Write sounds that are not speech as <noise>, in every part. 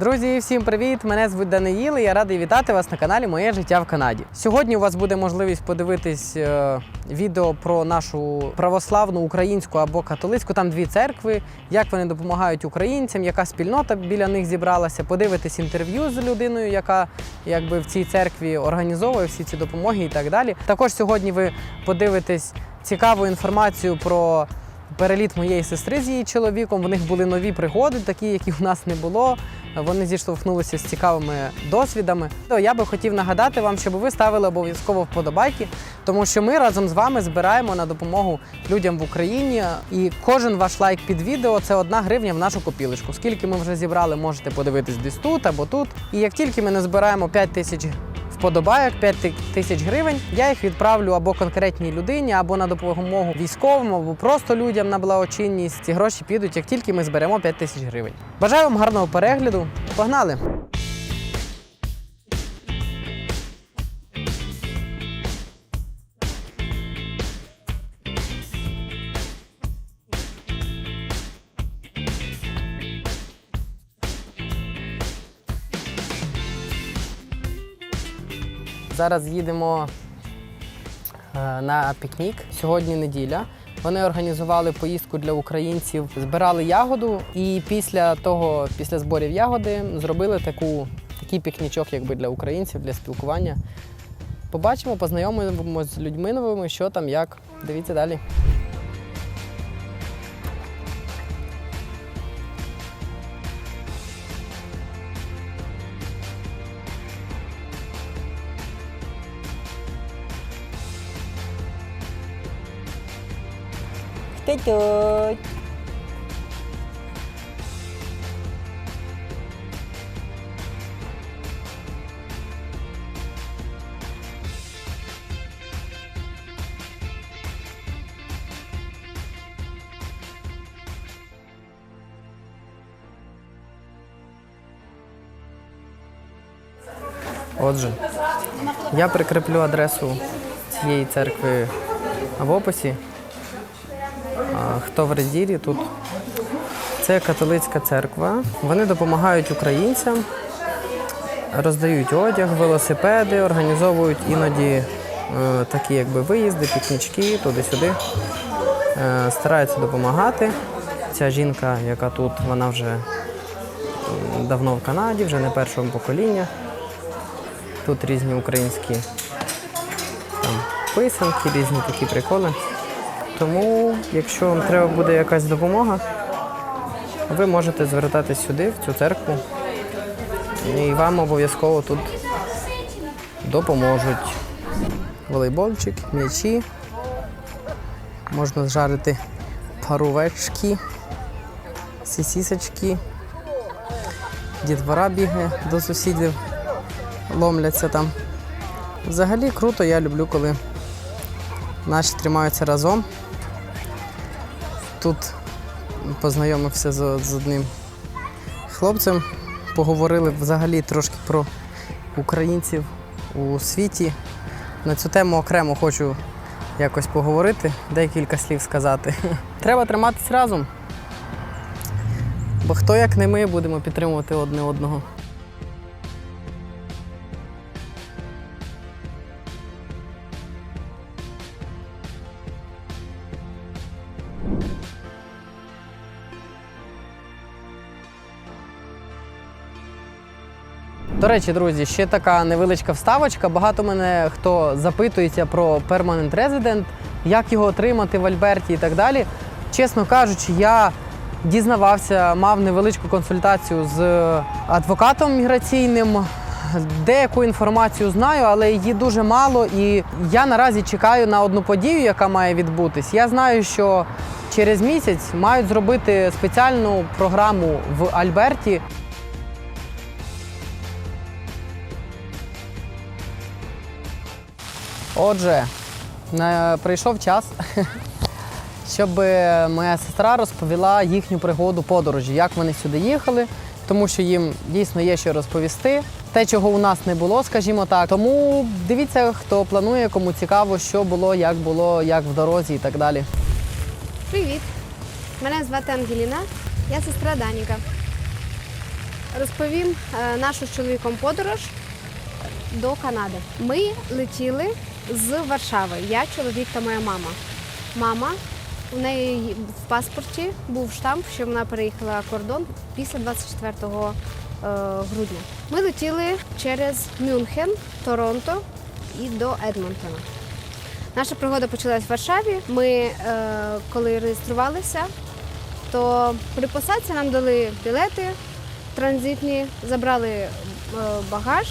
Друзі, всім привіт! Мене звуть Даниїл і я радий вітати вас на каналі Моє життя в Канаді. Сьогодні у вас буде можливість подивитись е, відео про нашу православну українську або католицьку. Там дві церкви, як вони допомагають українцям, яка спільнота біля них зібралася. Подивитись інтерв'ю з людиною, яка якби в цій церкві організовує всі ці допомоги і так далі. Також сьогодні ви подивитесь цікаву інформацію про переліт моєї сестри з її чоловіком. В них були нові пригоди, такі, які у нас не було. Вони зіштовхнулися з цікавими досвідами. То я би хотів нагадати вам, щоб ви ставили обов'язково вподобайки, тому що ми разом з вами збираємо на допомогу людям в Україні. І кожен ваш лайк під відео це одна гривня в нашу копілочку. Скільки ми вже зібрали, можете подивитись десь тут або тут. І як тільки ми не збираємо 5 тисяч вподобайок 5 тисяч гривень. Я їх відправлю або конкретній людині, або на допомогу військовим, або просто людям на благочинність. Ці гроші підуть, як тільки ми зберемо 5 тисяч гривень. Бажаю вам гарного перегляду. Погнали! Зараз їдемо е, на пікнік. Сьогодні неділя. Вони організували поїздку для українців, збирали ягоду, і після того, після зборів ягоди, зробили таку, такий пікнічок, якби для українців, для спілкування. Побачимо, познайомимося з людьми новими, що там, як. Дивіться далі. Тут? Отже, я прикріплю адресу цієї церкви в описі. Редірі тут? Це католицька церква. Вони допомагають українцям, роздають одяг, велосипеди, організовують іноді е, такі якби виїзди, пікнічки, туди-сюди. Е, стараються допомагати. Ця жінка, яка тут, вона вже давно в Канаді, вже не першого покоління. Тут різні українські там, писанки, різні такі приколи. Тому, якщо вам треба буде якась допомога, ви можете звертатись сюди, в цю церкву, і вам обов'язково тут допоможуть. Волейбольчик, м'ячі, можна зжарити парувечки, сісісочки. Дітвора бігає до сусідів, ломляться там. Взагалі круто, я люблю, коли наші тримаються разом. Тут познайомився з, з одним хлопцем, поговорили взагалі трошки про українців у світі. На цю тему окремо хочу якось поговорити, декілька слів сказати. <laughs> Треба триматись разом. Бо хто як не ми будемо підтримувати одне одного. До речі, друзі, ще така невеличка вставочка. Багато мене хто запитується про Permanent Resident, як його отримати в Альберті і так далі. Чесно кажучи, я дізнавався, мав невеличку консультацію з адвокатом міграційним. Деяку інформацію знаю, але її дуже мало. І я наразі чекаю на одну подію, яка має відбутись. Я знаю, що через місяць мають зробити спеціальну програму в Альберті. Отже, прийшов час, <laughs> щоб е, моя сестра розповіла їхню пригоду подорожі, як вони сюди їхали, тому що їм дійсно є що розповісти. Те, чого у нас не було, скажімо так. Тому дивіться, хто планує, кому цікаво, що було, як було, як в дорозі і так далі. Привіт! Мене звати Ангеліна, я сестра Даніка. розповім е, нашу з чоловіком подорож до Канади. Ми летіли з Варшави. Я, чоловік та моя мама. Мама у неї в паспорті був штамп, що вона переїхала кордон після 24 е, грудня. Ми летіли через Мюнхен, Торонто і до Едмонтона. Наша пригода почалась в Варшаві. Ми, е, коли реєструвалися, то при посадці нам дали білети транзитні, забрали е, багаж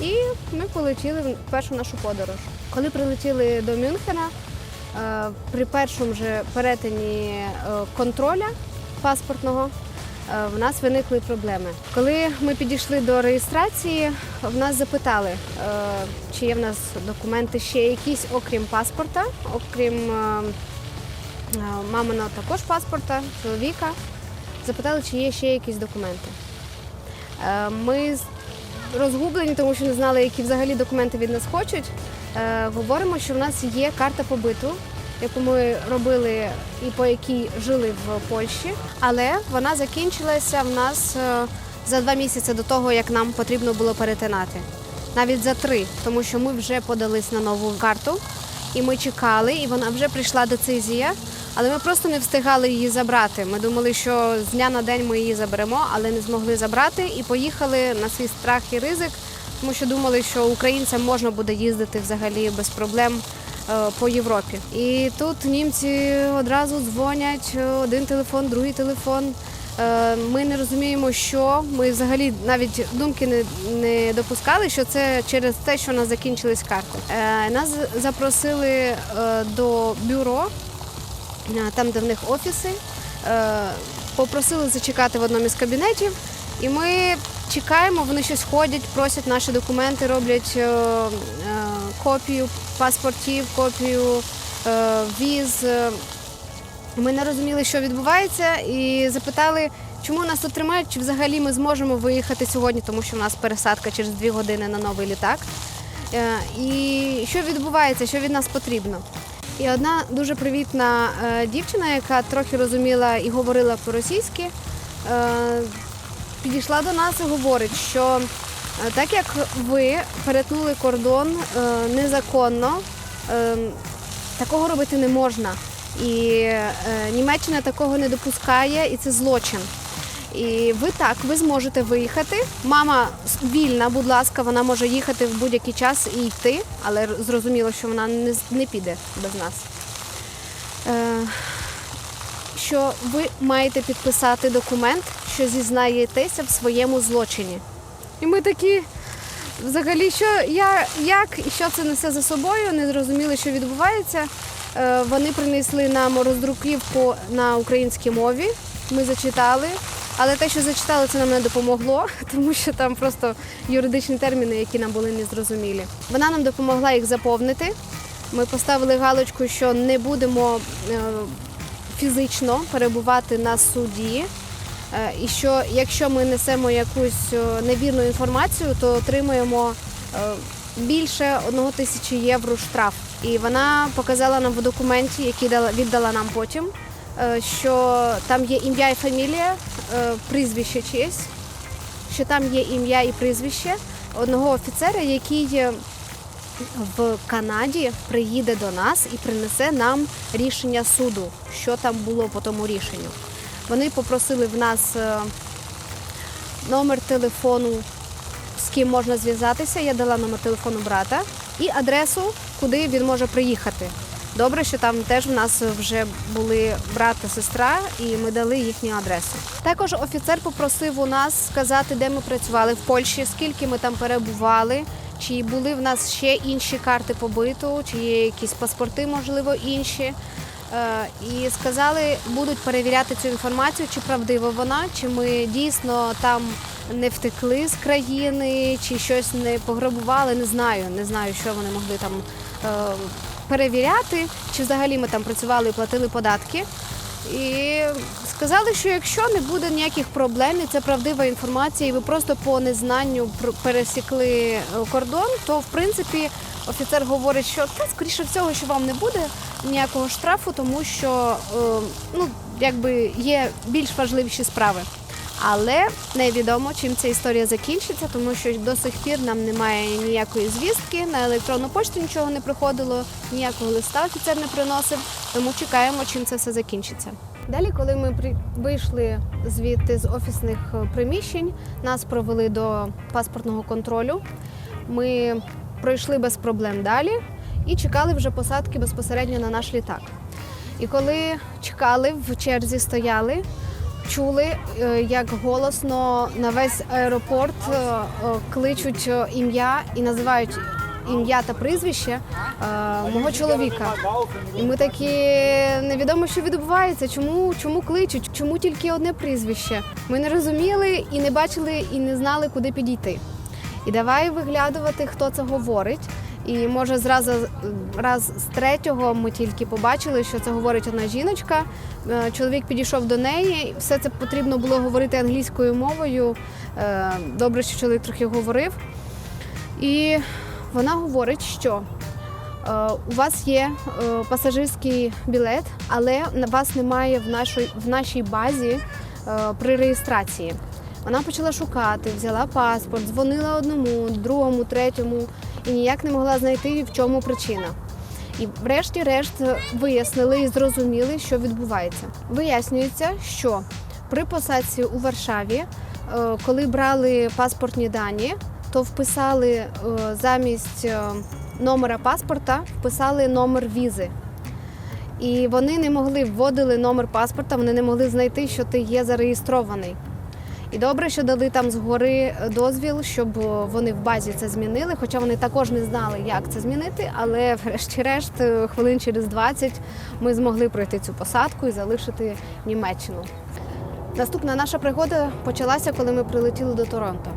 і ми полетіли в першу нашу подорож. Коли прилетіли до Мюнхена, е, при першому же перетині е, контроля паспортного е, в нас виникли проблеми. Коли ми підійшли до реєстрації, в нас запитали, чи є в нас документи ще якісь, окрім паспорта, окрім маминого також паспорта, чоловіка. Запитали, чи є ще якісь документи. Ми розгублені, тому що не знали, які взагалі документи від нас хочуть. Е, Говоримо, що в нас є карта побиту, яку ми робили і по якій жили в Польщі, але вона закінчилася в нас е, за два місяці до того, як нам потрібно було перетинати. Навіть за три, тому що ми вже подались на нову карту, і ми чекали, і вона вже прийшла децизія. Але ми просто не встигали її забрати. Ми думали, що з дня на день ми її заберемо, але не змогли забрати і поїхали на свій страх і ризик, тому що думали, що українцям можна буде їздити взагалі без проблем е, по Європі. І тут німці одразу дзвонять е, один телефон, другий телефон. Е, Ми не розуміємо, що ми взагалі навіть думки не, не допускали, що це через те, що у нас закінчились карти. Нас запросили до бюро там, де в них офіси. Е, Попросили зачекати в одному із кабінетів, і ми чекаємо, вони щось ходять, просять наші документи, роблять е, е, копію паспортів, копію е, віз. Е, Ми не розуміли, що відбувається, і запитали, чому нас тут тримають, чи взагалі ми зможемо виїхати сьогодні, тому що в нас пересадка через дві години на новий літак. Е, І що відбувається, що від нас потрібно. І одна дуже привітна е, дівчина, яка трохи розуміла і говорила по-російськи, е, підійшла до нас і говорить, що е, так як ви перетнули кордон незаконно, такого робити не можна. І Німеччина такого не допускає, і це злочин. І ви так, ви зможете виїхати. Мама вільна, будь ласка, вона може їхати в будь-який час і йти, але зрозуміло, що вона не, не піде без нас. Е, що ви маєте підписати документ, що зізнаєтеся в своєму злочині. І ми такі, взагалі, що я, як і що це несе за собою, не зрозуміли, що відбувається. Е, Вони принесли нам роздруківку на українській мові. Ми зачитали, але те, що зачитали, це нам не допомогло, <laughs> тому що там просто юридичні терміни, які нам були незрозумілі. Вона нам допомогла їх заповнити. Ми поставили галочку, що не будемо е, фізично перебувати на суді. Е, І що якщо ми несемо якусь е, невірну інформацію, то отримуємо більше одного тисячі євро штраф. І вона показала нам в документі, який дала- віддала нам потім, що там є ім'я і фамілія, прізвище чиєсь, що там є ім'я і прізвище одного офіцера, який е, в Канаді приїде до нас і принесе нам рішення суду, що там було по тому рішенню. Вони попросили в нас е, номер телефону, з ким можна зв'язатися. Я дала номер телефону брата і адресу, куди він може приїхати. Добре, що там теж в нас вже були брат та сестра, і ми дали їхню адресу. Також офіцер попросив у нас сказати, де ми працювали в Польщі, скільки ми там перебували, чи були в нас ще інші карти побиту, чи є якісь паспорти, можливо, інші. Е, І сказали, будуть перевіряти цю інформацію, чи правдива вона, чи ми дійсно там не втекли з країни, чи щось не пограбували. Не знаю. Не знаю, що вони могли там е, перевіряти, чи взагалі ми там працювали і платили податки. І сказали, що якщо не буде ніяких проблем, і це правдива інформація, і ви просто по незнанню пересікли е, кордон, то в принципі офіцер говорить, що та скоріше всього, що вам не буде ніякого штрафу, тому що е, ну якби є більш важливіші справи. Але невідомо, чим ця історія закінчиться, тому що до сих пір нам немає ніякої звістки, на електронну пошту нічого не приходило, ніякого листа офіцер не приносив, тому чекаємо, чим це все закінчиться. Далі, коли ми вийшли звідти з офісних е, приміщень, нас провели до паспортного контролю. Ми пройшли без проблем далі і чекали вже посадки безпосередньо на наш літак. І коли чекали, в черзі стояли, чули, е, як голосно на весь аеропорт е, е, кличуть ім'я і називають ім'я та прізвище мого чоловіка. І ми такі невідомо, що відбувається, чому, чому кличуть, чому тільки одне прізвище. Ми не розуміли і не бачили, і не знали, куди підійти. І давай виглядувати, хто це говорить. І може зразу раз з третього ми тільки побачили, що це говорить одна жіночка. Е, Чоловік підійшов до неї. Все це потрібно було говорити англійською мовою. Е, Добре, що чоловік трохи говорив. І вона говорить, що е, у вас є пасажирський білет, але вас немає в нашій, в нашій базі при реєстрації. Вона почала шукати, взяла паспорт, дзвонила одному, другому, третьому і ніяк не могла знайти, в чому причина. І врешті-решт вияснили і зрозуміли, що відбувається. Вияснюється, що при посадці у Варшаві, е, коли брали паспортні дані, то вписали е, замість е, номера паспорта, вписали номер візи. І вони не могли вводили номер паспорта, вони не могли знайти, що ти є зареєстрований. І добре, що дали там згори дозвіл, щоб вони в базі це змінили. Хоча вони також не знали, як це змінити. Але <laughs> врешті-решт, е, хвилин через 20 ми змогли пройти цю посадку і залишити Німеччину. Наступна наша пригода почалася, коли ми прилетіли до Торонто.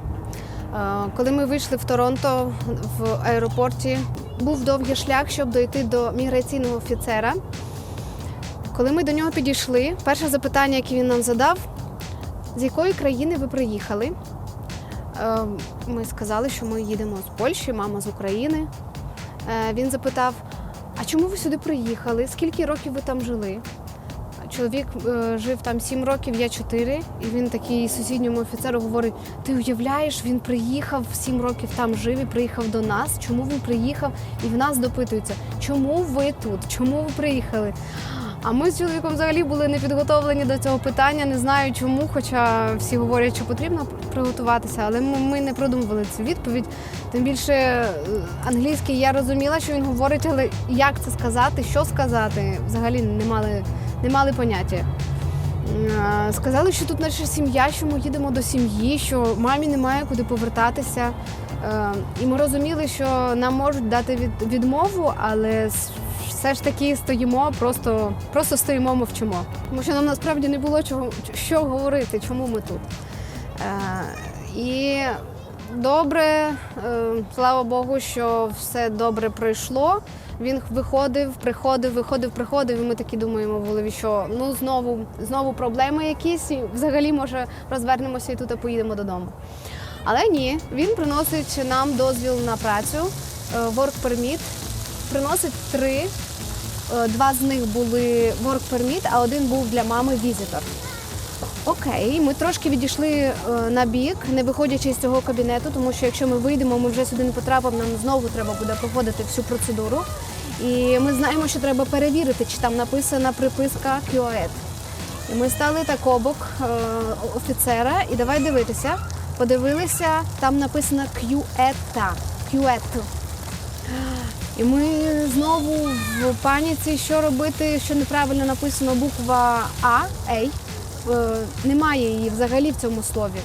Е, Коли ми вийшли в Торонто в аеропорті, був довгий шлях, щоб дойти до міграційного офіцера. Коли ми до нього підійшли, перше запитання, яке він нам задав, з якої країни ви приїхали? Е, Ми сказали, що ми їдемо з Польщі, мама з України. Е, Він запитав: а чому ви сюди приїхали? Скільки років ви там жили? Чоловік е, жив там 7 років, я 4. І він такий сусідньому офіцеру говорить: ти уявляєш, він приїхав 7 років там жив і приїхав до нас. Чому він приїхав? І в нас допитуються, чому ви тут? Чому ви приїхали? А ми з чоловіком взагалі були не підготовлені до цього питання. Не знаю чому, хоча всі говорять, що потрібно приготуватися, але ми, не продумували цю відповідь. Тим більше е, англійський я розуміла, що він говорить, але як це сказати, що сказати, взагалі не мали, не мали поняття. Сказали, що тут наша сім'я, що ми їдемо до сім'ї, що мамі немає куди повертатися. Е, І ми розуміли, що нам можуть дати відмову, але все ж таки стоїмо, просто, просто стоїмо, мовчимо. Тому що нам насправді не було чого, що говорити, чому ми тут. Е, І добре, е, слава Богу, що все добре пройшло. Він виходив, приходив, виходив, приходив, і ми такі думаємо в що ну знову, знову проблеми якісь, і взагалі може розвернемося і тут поїдемо додому. Але ні, він приносить нам дозвіл на працю, е, work permit. Приносить три. Е, Два з них були work permit, а один був для мами візитор. Окей, ми трошки відійшли е, на бік, не виходячи з цього кабінету, тому що якщо ми вийдемо, ми вже сюди не потрапимо, нам знову треба буде проходити всю процедуру. І ми знаємо, що треба перевірити, чи там написана приписка QAED. І ми стали так обок е, офіцера, і давай дивитися. Подивилися, там написано QETA. QET. І ми знову в паніці, що робити, що неправильно написано буква А, «ей». Немає її взагалі в цьому слові.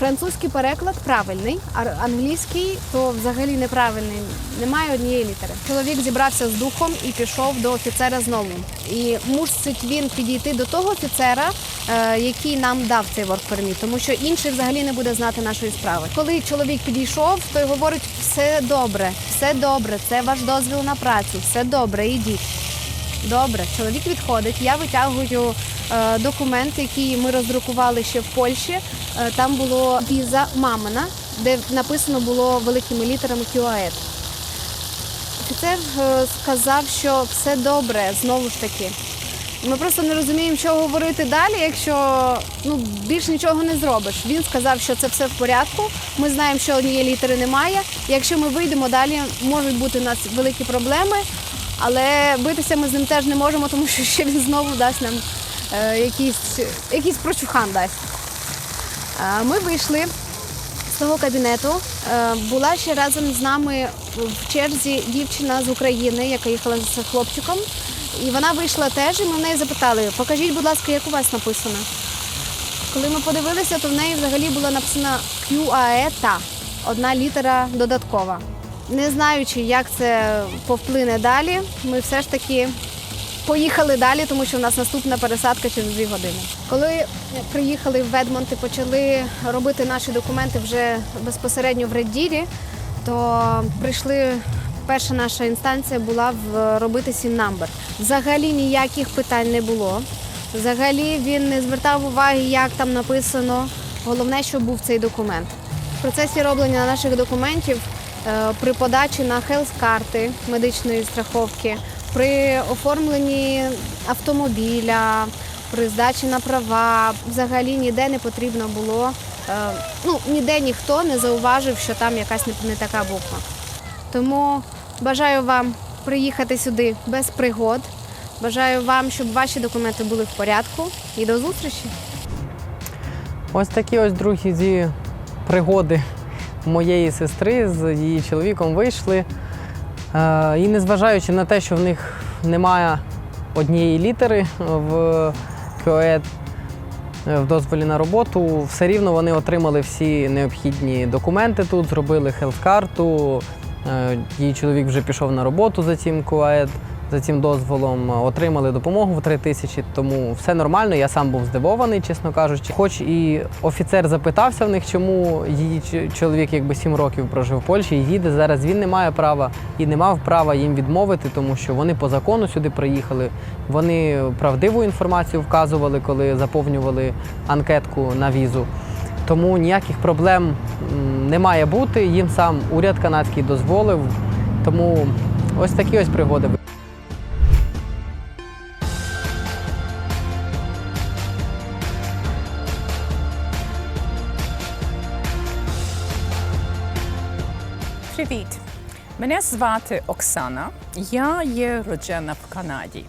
Французький переклад правильний, а англійський то взагалі неправильний. Немає однієї літери. Чоловік зібрався з духом і пішов до офіцера знову. І мусить він підійти до того офіцера, е, який нам дав цей permit, тому що інший взагалі не буде знати нашої справи. Коли чоловік підійшов, той говорить: все добре, все добре, це ваш дозвіл на працю, все добре, ідіть. Добре, чоловік відходить. Я витягую документ, який ми роздрукували ще в Польщі. Е, там було віза мамина, де написано було великими літерами QAED. Офіцер е, сказав, що все добре, знову ж таки. Ми просто не розуміємо, що говорити далі, якщо ну більш нічого не зробиш. Він сказав, що це все в порядку. Ми знаємо, що однієї літери немає. Якщо ми вийдемо далі, можуть бути у нас великі проблеми, але битися ми з ним теж не можемо, тому що ще він знову дасть нам е, якийсь, якийсь прочухан дасть. Е, Ми вийшли з того кабінету. Е, Була ще разом з нами в черзі дівчина з України, яка їхала з хлопчиком. І вона вийшла теж, і ми в неї запитали: покажіть, будь ласка, як у вас написано. Коли ми подивилися, то в неї взагалі було написано QAE та одна літера додаткова. Не знаючи, як це повплине далі, ми все ж таки поїхали далі, тому що в нас наступна пересадка через дві години. Коли приїхали в Ведмонт і почали робити наші документи вже безпосередньо в Реддірі, то прийшли. Перша наша інстанція була в робити сім-намбер. Взагалі ніяких питань не було. Взагалі він не звертав уваги, як там написано. Головне, щоб був цей документ. В процесі роблення наших документів е, при подачі на хелс-карти медичної страховки, при оформленні автомобіля, при здачі на права, взагалі ніде не потрібно було. е, Ну, ніде ніхто не зауважив, що там якась не, така буква. Тому бажаю вам приїхати сюди без пригод. Бажаю вам, щоб ваші документи були в порядку. І до зустрічі! Ось такі ось друзі пригоди моєї сестри з її чоловіком вийшли. Е, І незважаючи на те, що в них немає однієї літери в КОЕД в дозволі на роботу, все рівно вони отримали всі необхідні документи тут, зробили хелс-карту. Е, Її чоловік вже пішов на роботу за цим КОЕД, за цим дозволом, отримали допомогу в 3 тисячі, тому все нормально. Я сам був здивований, чесно кажучи. Хоч і офіцер запитався в них, чому її чоловік якби 7 років прожив в Польщі і їде зараз. Він не має права і не мав права їм відмовити, тому що вони по закону сюди приїхали. Вони правдиву інформацію вказували, коли заповнювали анкетку на візу. Тому ніяких проблем не має бути. Їм сам уряд канадський дозволив. Тому ось такі ось пригоди. Привіт! Мене звати Оксана. Я є роджена в Канаді.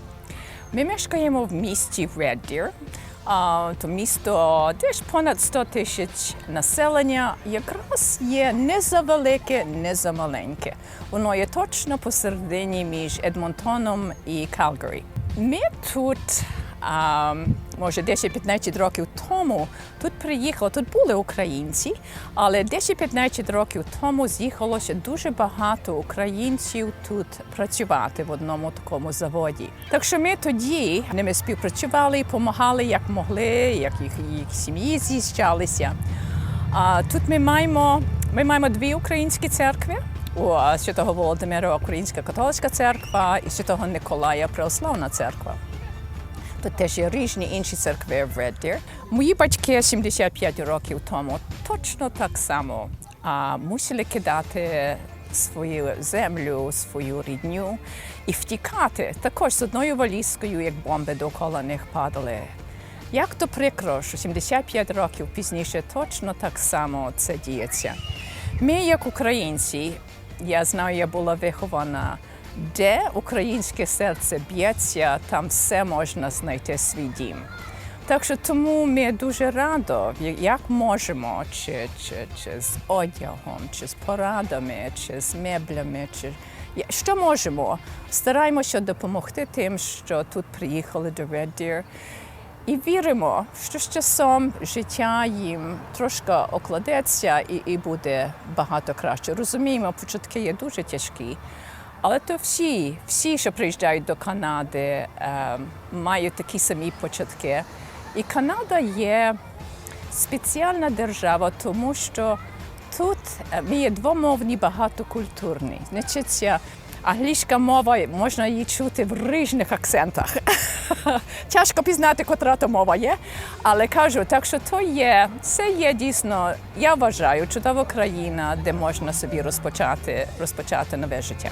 Ми мешкаємо в місті. А, то місто десь понад 100 тисяч населення. Якраз є не завелике, не замаленьке. Воно є точно посередині між Едмонтоном і Калгарі. Ми тут а, може 10-15 років тому тут приїхали, тут були українці, але 10-15 років тому з'їхалося дуже багато українців тут працювати в одному такому заводі. Так що ми тоді ними співпрацювали, допомагали як могли, як їх, їх сім'ї з'їжджалися. А тут ми маємо, ми маємо дві українські церкви. У Святого Володимира Українська католицька церква і Святого Николая Православна церква. Тут теж є різні інші церкви в Deer. Мої батьки 75 років тому точно так само а, мусили кидати свою землю, свою рідню і втікати також з одною валізкою, як бомби довкола них падали. Як то прикро, що 75 років пізніше точно так само це діється. Ми, як українці, я знаю, я була вихована, де українське серце б'ється, там все можна знайти свій дім. Так що тому ми дуже радо, як можемо, чи, чи, чи з одягом, чи з порадами, чи з меблями, чи що можемо, стараємося допомогти тим, що тут приїхали до Red. І віримо, що з часом життя їм трошки окладеться і, і буде багато краще. Розуміємо, початки є дуже тяжкі, але то всі, всі, що приїжджають до Канади, е, мають такі самі початки. І Канада є спеціальна держава, тому що тут е, ми є двомовні, багатокультурні. Значить, англійська мова можна її чути в різних акцентах. <laughs> Тяжко пізнати, котра то мова є. Але кажу, так що то є, це є дійсно, я вважаю, чудова країна, де можна собі розпочати, розпочати нове життя.